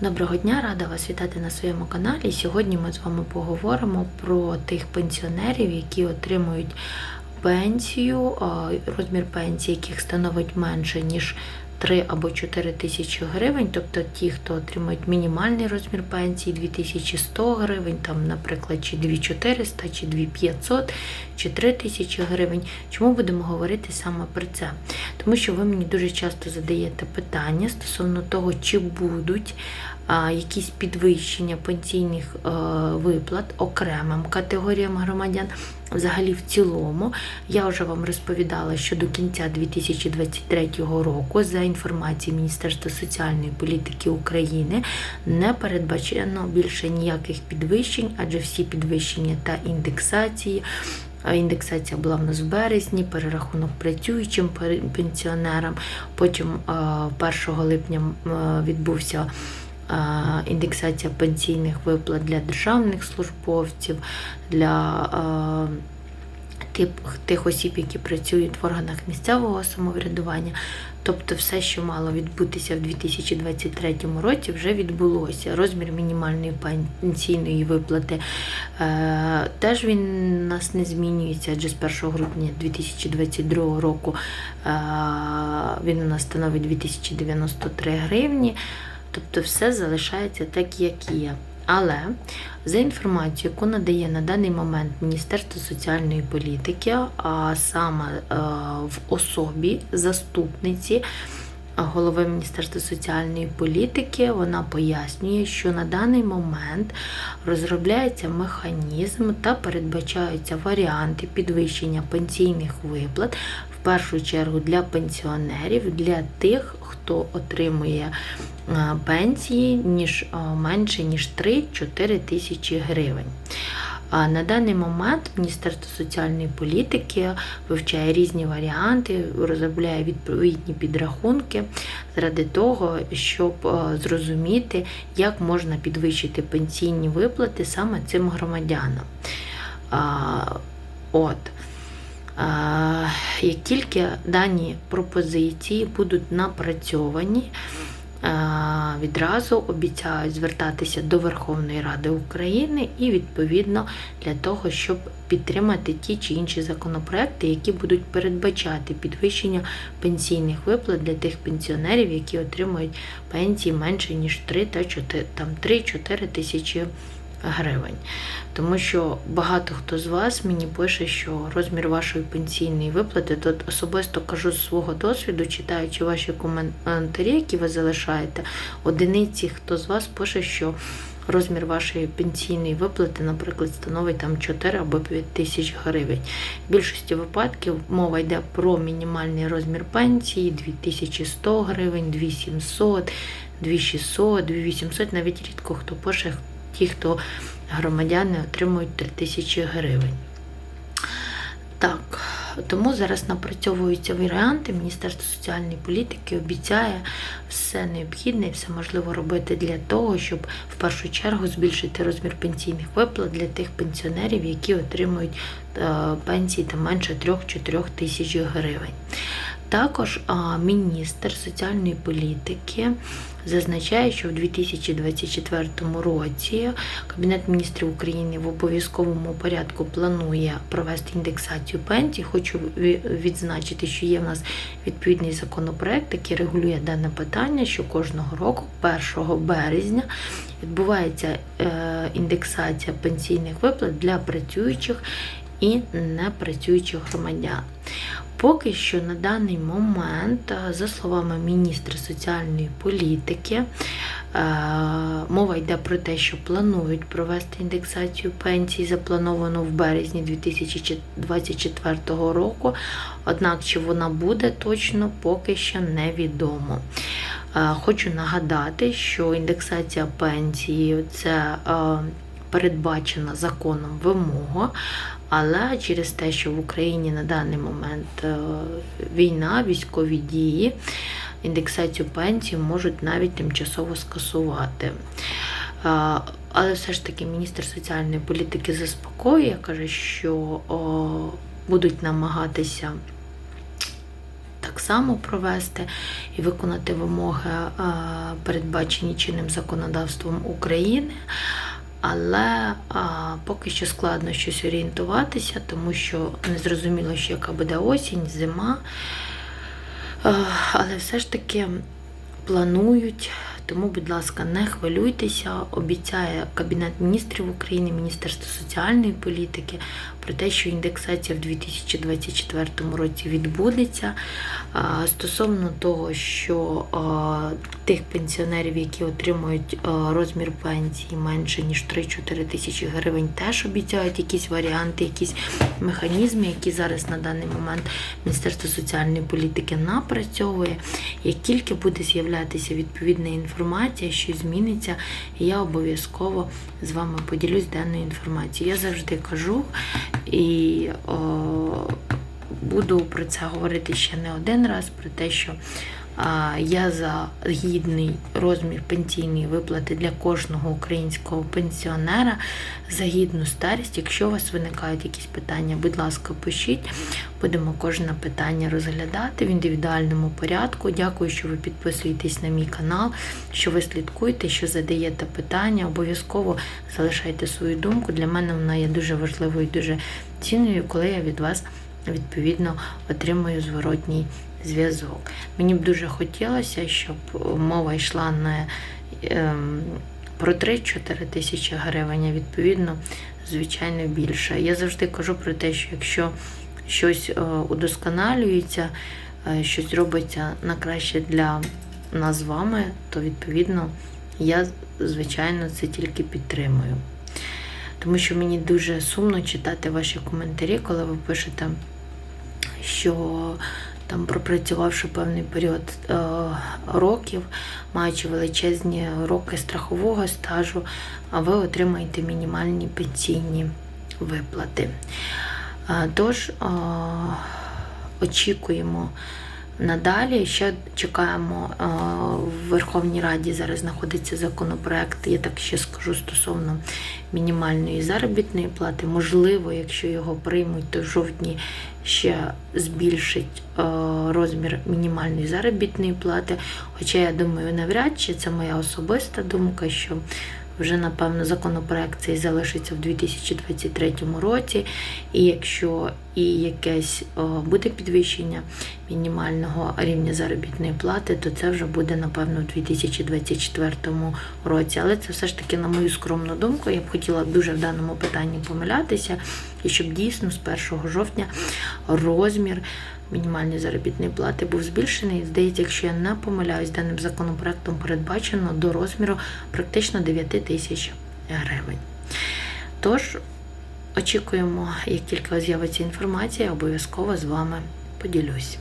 Доброго дня, рада вас вітати на своєму каналі. Сьогодні ми з вами поговоримо про тих пенсіонерів, які отримують пенсію, розмір пенсії, яких становить менше ніж 3 або 4 тисячі гривень, тобто ті, хто отримують мінімальний розмір пенсії 2100 гривень, там, наприклад, чи 2400, чи 2500, чи 3000 гривень. Чому будемо говорити саме про це? Тому що ви мені дуже часто задаєте питання стосовно того, чи будуть якісь підвищення пенсійних е, виплат окремим категоріям громадян. Взагалі, в цілому, я вже вам розповідала, що до кінця 2023 року, за інформацією Міністерства соціальної політики України, не передбачено більше ніяких підвищень, адже всі підвищення та індексації. Індексація була в нас в березні, перерахунок працюючим пенсіонерам. Потім е, 1 липня е, відбувся індексація пенсійних виплат для державних службовців, для тих осіб, які працюють в органах місцевого самоврядування. Тобто все, що мало відбутися в 2023 році, вже відбулося. Розмір мінімальної пенсійної виплати е, теж він нас не змінюється, адже з 1 грудня 2022 року е, він у нас становить 2093 гривні. Тобто все залишається так, як є. Але за інформацією, яку надає на даний момент Міністерство соціальної політики, а саме е, в особі заступниці голови Міністерства соціальної політики, вона пояснює, що на даний момент розробляється механізм та передбачаються варіанти підвищення пенсійних виплат в першу чергу для пенсіонерів, для тих, хто отримує е, пенсії ніж е, менше ніж 3-4 тисячі гривень. На даний момент Міністерство соціальної політики вивчає різні варіанти, розробляє відповідні підрахунки заради того, щоб е, зрозуміти, як можна підвищити пенсійні виплати саме цим громадянам. От. Як тільки дані пропозиції будуть напрацьовані, відразу обіцяють звертатися до Верховної Ради України і відповідно для того, щоб підтримати ті чи інші законопроекти, які будуть передбачати підвищення пенсійних виплат для тих пенсіонерів, які отримують пенсії менше ніж 3 та 4, там 3-4 тисячі гривень. Тому що багато хто з вас мені пише, що розмір вашої пенсійної виплати, тут особисто кажу з свого досвіду, читаючи ваші коментарі, які ви залишаєте, одиниці, хто з вас пише, що розмір вашої пенсійної виплати, наприклад, становить там 4 або 5 тисяч гривень. В більшості випадків мова йде про мінімальний розмір пенсії 2100 гривень, 2700, 2600, 2800, навіть рідко хто пише ті, хто громадяни отримують 3 тисячі гривень. Так, тому зараз напрацьовуються варіанти. Міністерство соціальної політики обіцяє все необхідне і все можливо робити для того, щоб в першу чергу збільшити розмір пенсійних виплат для тих пенсіонерів, які отримують е, пенсії та менше 3-4 тисяч гривень. Також міністр соціальної політики зазначає, що в 2024 році Кабінет міністрів України в обов'язковому порядку планує провести індексацію пенсій. Хочу відзначити, що є в нас відповідний законопроект, який регулює дане питання, що кожного року, 1 березня, відбувається е, індексація пенсійних виплат для працюючих і непрацюючих громадян. Поки що на даний момент, е, за словами міністра соціальної політики, е, мова йде про те, що планують провести індексацію пенсій, заплановано в березні 2024 року. Однак, чи вона буде точно, поки що невідомо. Е, Хочу нагадати, що індексація пенсії це передбачена законом вимога, але через те, що в Україні на даний момент е, війна, військові дії, індексацію пенсій можуть навіть тимчасово скасувати. Е, Але все ж таки міністр соціальної політики заспокоює, каже, що будуть намагатися так так само провести і виконати вимоги, е, передбачені чинним законодавством України. Але а, поки що складно щось орієнтуватися, тому що не зрозуміло, що яка буде осінь, зима. А, Але все ж таки планують. Тому, будь ласка, не хвилюйтеся. Обіцяє Кабінет міністрів України, Міністерство соціальної політики про те, що індексація в 2024 році відбудеться. Стосовно того, що тих пенсіонерів, які отримують розмір пенсії менше ніж 3-4 тисячі гривень, теж обіцяють якісь варіанти, якісь механізми, які зараз на даний момент Міністерство соціальної політики напрацьовує. Як тільки буде з'являтися відповідна інформація, що зміниться, я обов'язково з вами поділюсь даною інформацією. Я завжди кажу і о, буду про це говорити ще не один раз, про те, що я за гідний розмір пенсійної виплати для кожного українського пенсіонера за гідну старість. Якщо у вас виникають якісь питання, будь ласка, пишіть. Будемо кожне питання розглядати в індивідуальному порядку. Дякую, що ви підписуєтесь на мій канал, що ви слідкуєте, що задаєте питання. Обов'язково залишайте свою думку. Для мене вона є дуже важливою, дуже цінною, коли я від вас відповідно отримую зворотній зв'язок. Мені б дуже хотілося, щоб мова йшла не ем, про 3-4 тисячі гривень, а відповідно, звичайно, більше. Я завжди кажу про те, що якщо щось е, удосконалюється, е, щось робиться на краще для нас з вами, то відповідно я, звичайно, це тільки підтримую. Тому що мені дуже сумно читати ваші коментарі, коли ви пишете, що там пропрацювавши певний період е, років, маючи величезні роки страхового стажу, ви отримаєте мінімальні пенсійні виплати. Е, Тож е, очікуємо надалі. Ще чекаємо е, в Верховній Раді. Зараз знаходиться законопроект. Я так ще скажу стосовно мінімальної заробітної плати. Можливо, якщо його приймуть, то в жовтні ще збільшить е, розмір мінімальної заробітної плати. Хоча я думаю, навряд чи це моя особиста думка, що вже напевно законопроект цей залишиться в 2023 році. І якщо і якесь буде підвищення мінімального рівня заробітної плати, то це вже буде напевно в 2024 році. Але це все ж таки, на мою скромну думку, я б хотіла дуже в даному питанні помилятися, і щоб дійсно з 1 жовтня розмір мінімальної заробітної плати був збільшений. Здається, якщо я не помиляюсь, даним законопроектом передбачено до розміру практично 9 тисяч гривень. Тож, очікуємо, як тільки з'явиться інформація, обов'язково з вами поділюсь.